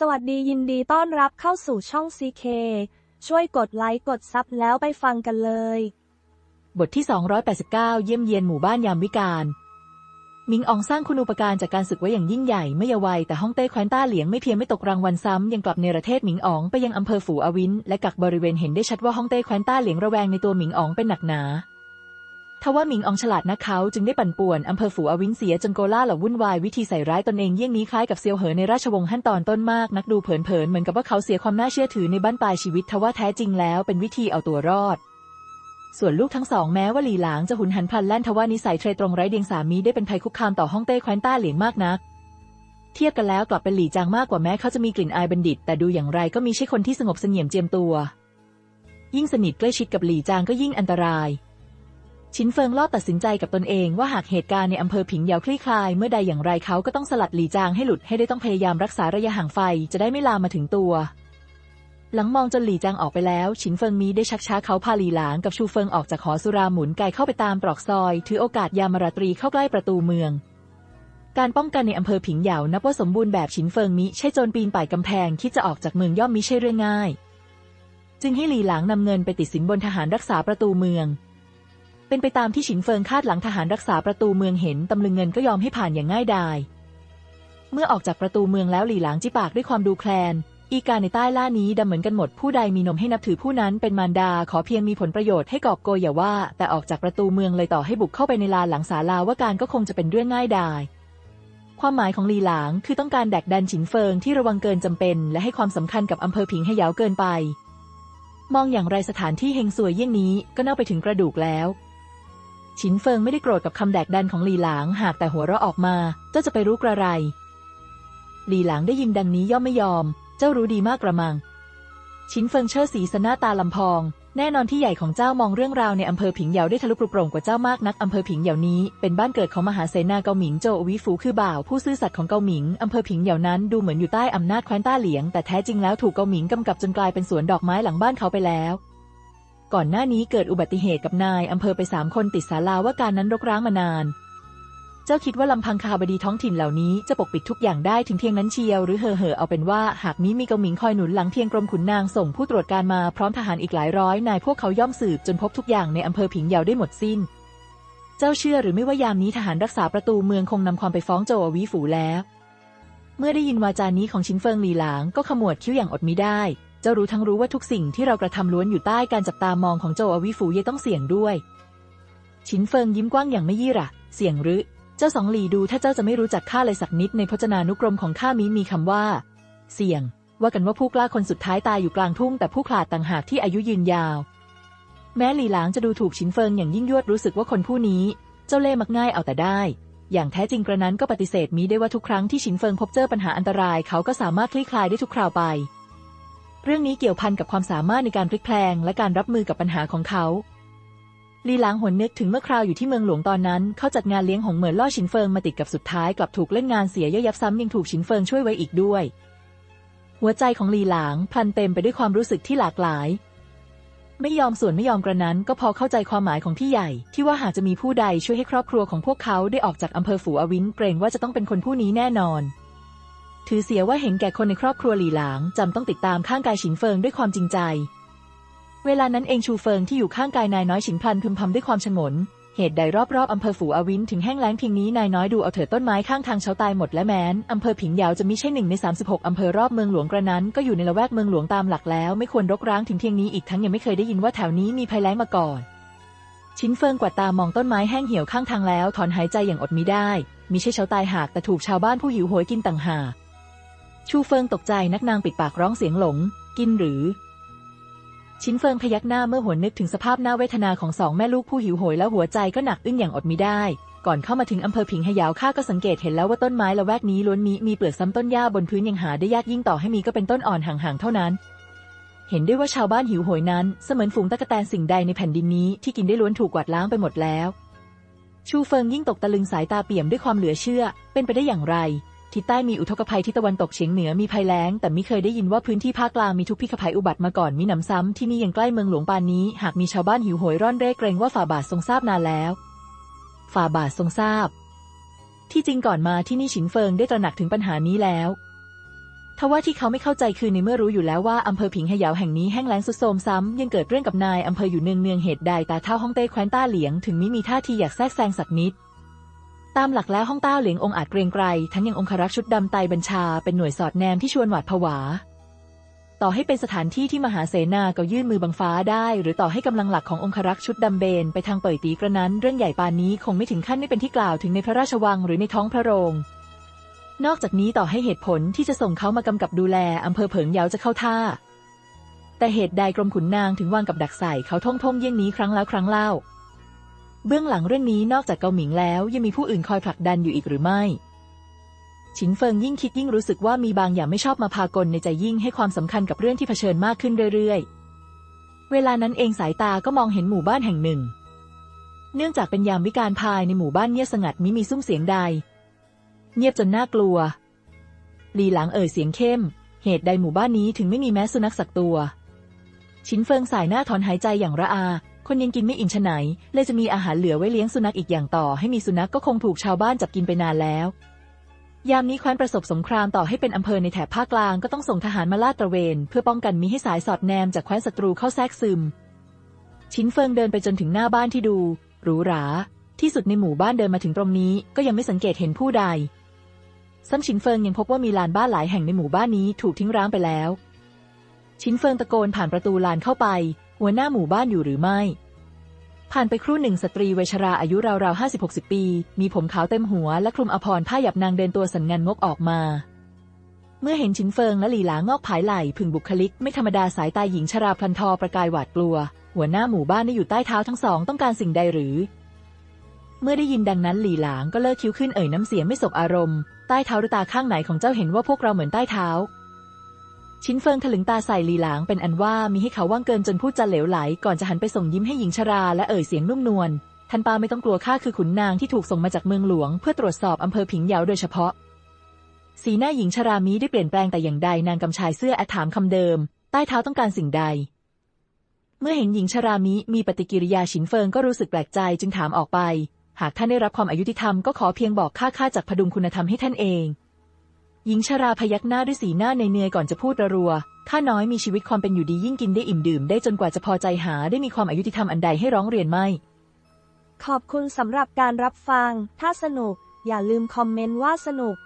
สวัสดียินดีต้อนรับเข้าสู่ช่อง CK ช่วยกดไลค์กดซับแล้วไปฟังกันเลย บทที่ 289 เยี่ยมเยียนหมู่บ้านยามวิกาลมิงอองสร้างคุณูปการจากการศึกไว้อย่างยิ่งใหญ่เมื่อเยาวัยแต่ฮ่องเต้แคว้นต้าเหลียงไม่เพียงไม่ตกรางวัลซ้ำยังกลับเนประเทศหมิงอองไปยังอำเภอฝูอวินและกักบริเวณเห็นได้ชัดว่าฮ่องเต้แคว้นต้าเหลียงระแวงในตัวหมิงอองเป็นหนักหนา ทว่าหมิงอองฉลาดนักเขาจึงได้ปั่นป่วนอำเภอฝูอวินเสียจนโกล่าเหล่าวุ่นวายวิธีใส่ร้ายตนเองเยี่ยงนี้คล้ายกับเซียวเหอในราชวงศ์ฮั่นตอนต้นมากนักดูเผินๆเหมือนกับว่าเขาเสียความน่าเชื่อถือในบ้านปลายชีวิตทว่าแท้จริงแล้วเป็นวิธีเอาตัวรอดส่วนลูกทั้งสองแม้ว่าหลีหลางจะหุนหันพลันแล่นทว่านิสัยเทรตรงไร้เดียงสามีได้เป็นภัยคุกคามต่อฮ่องเต้แคว้นต้าเหลียงมากนัก เทียบกันแล้วกลับเป็นหลี่จางมากกว่าแม้เขาจะมีกลิ่นอายบัณฑิต แต่ดูอย่างไรก็มีใช่คนที่สงบเสงี่ยมเจียมตัว ยิ่งสนิทใกล้ชิดกับหลี่จางก็ยิ่งอันตราย ชินเฟิงลอบตัดสินใจกับตนเองว่าหากเหตุการณ์ในอำเภอผิงเหยาคลี่คลาย เมื่อใดอย่างไรเขาก็ต้องสลัดหลีจางให้หลุดให้ได้ต้องพยายามรักษาระยะห่างไฟจะได้ไม่ลามมาถึงตัว หลังมองจนหลีจางออกไปแล้วฉินเฟิงมีได้ชักช้าเขาพาหลีหลางกับชูเฟิงออกจากหอสุราหมุนไกเข้าไปตามตรอกซอย ถือโอกาสยามราตรีเข้าใกล้ประตูเมือง การป้องกันในอำเภอผิงเหยานับว่าสมบูรณ์แบบฉินเฟิงมิใช่โจรปีนป่ายกำแพงคิดจะออกจากเมืองย่อมมิใช่เรื่องง่าย จึงให้หลีหลางนำเงินไปติดสินบนทหารรักษาประตูเมือง เป็นไปตามที่ฉินเฟิงคาดหลังทหารรักษาประตูเมืองเห็นตำลึงเงินก็ยอมให้ผ่านอย่างง่ายดาย เมื่อออกจากประตูเมืองแล้วหลี่หลางจิปากด้วยความดูแคลน อีกาในใต้ล่านี้ดำเหมือนกันหมดผู้ใดมีนมให้นับถือผู้นั้นเป็นมารดาขอเพียงมีผลประโยชน์ให้กอบโกยอย่าว่า แต่ออกจากประตูเมืองเลยต่อให้บุกเข้าไปในลานหลังศาลาว่าการก็คงจะเป็นเรื่องง่ายดายความหมายของลีหลางคือต้องการแดกดันฉินเฟิงที่ระวังเกินจำเป็น และให้ความสำคัญกับอำเภอผิงให้ยาวเกินไป มองอย่างไรสถานที่เฮงซวยเยี่ยงนี้ก็เน่าไปถึงกระดูกแล้ว ฉินเฟิงไม่ได้โกรธกับคำแดกดันของหลีหลาง หากแต่หัวเราะออกมาเจ้าจะไปรู้กระไร หลีหลางได้ยินดังนี้ย่อมไม่ยอม เจ้ารู้ดีมากกระมังชินเฟิงเชิดสีสหน้าตาลำพอง แน่นอนที่ใหญ่ของเจ้ามองเรื่องราวในอำเภอผิงเหยาได้ทะลุปลุโปร่งกว่าเจ้ามากนักอำเภอผิงเหยานี้เป็นบ้านเกิดของมหาเสนาเกาหมิงโจววิฟูคือบ่าวผู้ซื่อสัตย์ของเกาหมิงอำเภอผิงเหยานั้นดูเหมือนอยู่ใต้อำนาจแคว้นต้าเหลียง แต่แท้จริงแล้วถูกเกาหมิงกำกับจนกลายเป็นสวนดอกไม้หลังบ้านเขาไปแล้ว ก่อนหน้านี้เกิดอุบัติเหตุกับนายอำเภอไปสามคนติดศาลาว่าการนั้นรกร้างมานาน เจ้าคิดว่าลำพังคาบดีท้องถิ่นเหล่านี้จะปกปิดทุกอย่างได้ถึงเพียงนั้นเชียวหรือเห่อเห่อเอาเป็นว่าหากนี้มีเกาหมิงคอยหนุนหลังเพียงกรมขุนนางส่งผู้ตรวจการมาพร้อมทหารอีกหลายร้อยนายพวกเขาย่อมสืบจนพบทุกอย่างในอำเภอผิงเยาได้หมดสิ้น เจ้าเชื่อหรือไม่ว่ายามนี้ทหารรักษาประตูเมืองคงนำความไปฟ้องโจววิฝูแล้ว เมื่อได้ยินวาจานี้ของชินเฟิงหลีหลางก็ขมวดคิ้วอย่างอดมิได้ เจ้ารู้ทั้งรู้ว่าทุกสิ่งที่เรากระทำล้วนอยู่ใต้การจับตามองของโจววิฝูเย่ต้องเสี่ยงด้วย ชินเฟิงยิ้มกว้างอย่างไม่ยี่หระเสี่ยงหรือ เจ้าสองหลีดูถ้าเจ้าจะไม่รู้จักข้าเลยสักนิดในพจนานุกรมของข้ามีมีคำว่า เสี่ยง ว่ากันว่าผู้กล้าคนสุดท้ายตายอยู่กลางทุ่ง แต่ผู้ขลาดต่างหากที่อายุยืนยาว แม้หลีหลางจะดูถูกชินเฟิงอย่างยิ่งยวดรู้สึกว่าคนผู้นี้ เจ้าเล่ห์มักง่ายเอาแต่ได้อย่างแท้จริงกระนั้นก็ปฏิเสธมิได้ว่าทุกครั้งที่ชินเฟิงพบเจอปัญหาอันตรายเขาก็สามารถคลี่คลายได้ทุกคราวไป เรื่องนี้เกี่ยวพันกับความสามารถในการพลิกแพลงและการรับมือกับปัญหาของเขาลีหลางหวนนึกถึงเมื่อคราวอยู่ที่เมืองหลวงตอนนั้น เขาจัดงานเลี้ยงหงเหมือนล่อชินเฟิงมาติดกับสุดท้ายกลับถูกเล่นงานเสียย่อยยับซ้ำยังถูกชินเฟิงช่วยไว้อีกด้วย หัวใจของลีหลางพลันเต็มไปด้วยความรู้สึกที่หลากหลาย ไม่ยอมส่วนไม่ยอมกระนั้นก็พอเข้าใจความหมายของพี่ใหญ่ ที่ว่าหากจะมีผู้ใดช่วยให้ครอบครัวของพวกเขาได้ออกจากอำเภอฝูอวินเกรงว่าจะต้องเป็นคนผู้นี้แน่นอน ถือเสียว่าเห็นแก่คนในครอบครัวหลี่หลางจำต้องติดตามข้างกายฉินเฟิงด้วยความจริงใจ เวลานั้นเองชูเฟิงที่อยู่ข้างกายนายน้อยฉินพลันพึมพำด้วยความฉงน เหตุใดรอบๆอำเภอฝูอวินถึงแห้งแล้งเพียงนี้นายน้อยดูเอาเถิดต้นไม้ข้างทางเฉาตายหมดและแม้นอำเภอผิงยาวจะมิใช่หนึ่งใน 36 อำเภอรอบเมืองหลวงกระนั้นก็อยู่ในละแวกเมืองหลวงตามหลักแล้ว ไม่ควรรกร้างถึงเพียงนี้อีกทั้งยังไม่เคยได้ยินว่าแถวนี้มีภัยแล้งมาก่อนชินเฟิงกวาดตามองต้นไม้แห้งเหี่ยวข้างทางแล้ว ถอนหายใจอย่างอดมิได้ มิใช่เฉาตายหากแต่ถูกชาวบ้านผู้หิวโหยกินต่างหาก ชูเฟิงตกใจนักนางปิดปากร้องเสียงหลง กินหรือ ชินเฟิงพยักหน้าเมื่อหวนนึกถึงสภาพหน้าเวทนาของสองแม่ลูกผู้หิวโหยแล้วหัวใจก็หนักอึ้งอย่างอดมิได้ ก่อนเข้ามาถึงอำเภอผิงหยาวข้าก็สังเกตเห็นแล้วว่าต้นไม้ละแวกนี้ล้วนมีมีเปลือกซ้ำต้นหญ้าบนพื้นยังหาได้ยากยิ่งต่อให้มีก็เป็นต้นอ่อนห่างๆเท่านั้น เห็นได้ว่าชาวบ้านหิวโหยนั้น เสมือนฝูงตะกแตนสิ่งใดในแผ่นดินนี้ที่กินได้ล้วนถูกกวาดล้างไปหมดแล้ว ชูเฟิงยิ่งตกตะลึงสายตาเปี่ยมด้วยความเหลือเชื่อ เป็นไปได้อย่างไร ทิศใต้มีอุทกภัยทิศตะวันตกเฉียงเหนือมีภัยแล้ง แต่ไม่เคยได้ยินว่าพื้นที่ภาคกลางมีทุกพิกภัยอุบัติมาก่อนมีหนำซ้ำที่นี่ยังใกล้เมืองหลวงปานนี้ หากมีชาวบ้านหิวโหยร่อนเร่เกรงว่าฝ่าบาททรงทราบนานแล้วฝ่าบาททรงทราบ ที่จริงก่อนมาที่นี่ฉินเฟิงได้ตระหนักถึงปัญหานี้แล้วทว่าที่เขาไม่เข้าใจคือในเมื่อรู้อยู่แล้วว่าอำเภอผิงหยาแห่งนี้แห้งแล้งสุดโทมซ้ำยังเกิดเรื่องกับนายอำเภออยู่เนืองเนืองเหตุใดตาเท่าฮ่องเต้แคว้นต้าเหลียงถึงมิมีท่าทีอยากแทรกแซงสักนิด ตามหลักแล้วฮ่องต้าเหลียงองอาจเกรงไกรทั้งยังองครักษ์ชุดดำไตบัญชาเป็นหน่วยสอดแนมที่ชวนหวาดผวา ต่อให้เป็นสถานที่ที่มหาเสนาก็ยื่นมือบังฟ้าได้ หรือต่อให้กำลังหลักขององครักษ์ชุดดำเบนไปทางเป่ยตีกระนั้น เรื่องใหญ่ปานนี้คงไม่ถึงขั้นไม่เป็นที่กล่าวถึงในพระราชวังหรือในท้องพระโรง นอกจากนี้ต่อให้เหตุผลที่จะส่งเขามากำกับดูแลอำเภอเผิงเยาจะเข้าท่า แต่เหตุใดกรมขุนนางถึงวางกับดักใส่เขาท่องท่งเยี่ยงนี้ครั้งแล้วครั้งเล่า เบื้องหลังเรื่องนี้นอกจากเกาหมิงแล้วยังมีผู้อื่นคอยผลักดันอยู่อีกหรือไม่ฉินเฟิงยิ่งคิดยิ่งรู้สึกว่ามีบางอย่างไม่ชอบมาพากลในใจยิ่งให้ความสำคัญกับเรื่องที่เผชิญมากขึ้นเรื่อยๆ เวลานั้นเองสายตาก็มองเห็นหมู่บ้านแห่งหนึ่ง เนื่องจากเป็นยามวิการภายในหมู่บ้านเงียบสงัดมิมีซุ้มเสียงใด เงียบจนน่ากลัว ลีหลังเอ่ยเสียงเข้ม เหตุใดหมู่บ้านนี้ถึงไม่มีแม้สุนัขสักตัวฉินเฟิงสายหน้าถอนหายใจอย่างระอา คนยังกินไม่อิ่มชะไหน เลยจะมีอาหารเหลือไว้เลี้ยงสุนัขอีกอย่างต่อให้มีสุนัขก็คงถูกชาวบ้านจับกินไปนานแล้ว ยามนี้แคว้นประสบสงครามต่อให้เป็นอำเภอในแถบภาคกลางก็ต้องส่งทหารมาลาดตระเวนเพื่อป้องกันมิให้สายสอดแนมจากแคว้นศัตรูเข้าแทรกซึม ชินเฟิงเดินไปจนถึงหน้าบ้านที่ดูหรูหราที่สุดในหมู่บ้านเดินมาถึงตรงนี้ก็ยังไม่สังเกตเห็นผู้ใดซ้ำชินเฟิงยังพบว่ามีลานบ้านหลายแห่งในหมู่บ้านนี้ถูกทิ้งร้างไปแล้ว ชินเฟิงตะโกนผ่านประตูลานเข้าไป หัวหน้าหมู่บ้านอยู่หรือไม่ ผ่านไปครู่หนึ่งสตรีเวชราอายุราวๆห้าสิบหกสิบปี มีผมขาวเต็มหัวและคลุมอภรณ์ผ้าหยับนางเดินตัวสันงันงกออกมา เมื่อเห็นชินเฟิงและหลีหลางอกผายไหล่ผึ่งบุคลิก ไม่ธรรมดาสายตาหญิงชราพลันทอประกายหวาดกลัว หัวหน้าหมู่บ้านได้อยู่ใต้เท้าทั้งสองต้องการสิ่งใดหรือ เมื่อได้ยินดังนั้นหลีหลางก็เลิกคิ้วขึ้นเอ่ยน้ำเสียงไม่สบอารมณ์ใต้เท้าหรือตาข้างไหนของเจ้าเห็นว่าพวกเราเหมือนใต้เท้า ชินเฟิงถลึงตาใส่หลีหลางเป็นอันว่ามีให้เขาว่างเกินจนพูดจะเหลวไหล ก่อนจะหันไปส่งยิ้มให้หญิงชราและเอ่ยเสียงนุ่มนวลท่านปาไม่ต้องกลัวข้าคือขุนนางที่ถูกส่งมาจากเมืองหลวง เพื่อตรวจสอบอำเภอผิงเหยาโดยเฉพาะ สีหน้าหญิงชรามีได้เปลี่ยนแปลงแต่อย่างใดนางกำชายเสื้อแอถามคำเดิม ใต้เท้าต้องการสิ่งใด เมื่อเห็นหญิงชรามิมีปฏิกิริยาฉินเฟิงก็รู้สึกแปลกใจจึงถามออกไป หากท่านได้รับความอายุติธรรมก็ขอเพียงบอกข้าข้าจากพดุงคุณธรรมให้ท่านเอง หญิงชราพยักหน้าด้วยสีหน้าในเนือยก่อนจะพูดระรัวข้าน้อยมีชีวิตความเป็นอยู่ดียิ่งกินได้อิ่มดื่มได้จนกว่าจะพอใจหาได้มีความอายุติธรรมอันใดให้ร้องเรียนไม่ ขอบคุณสำหรับการรับฟัง ถ้าสนุก อย่าลืมคอมเมนต์ว่าสนุก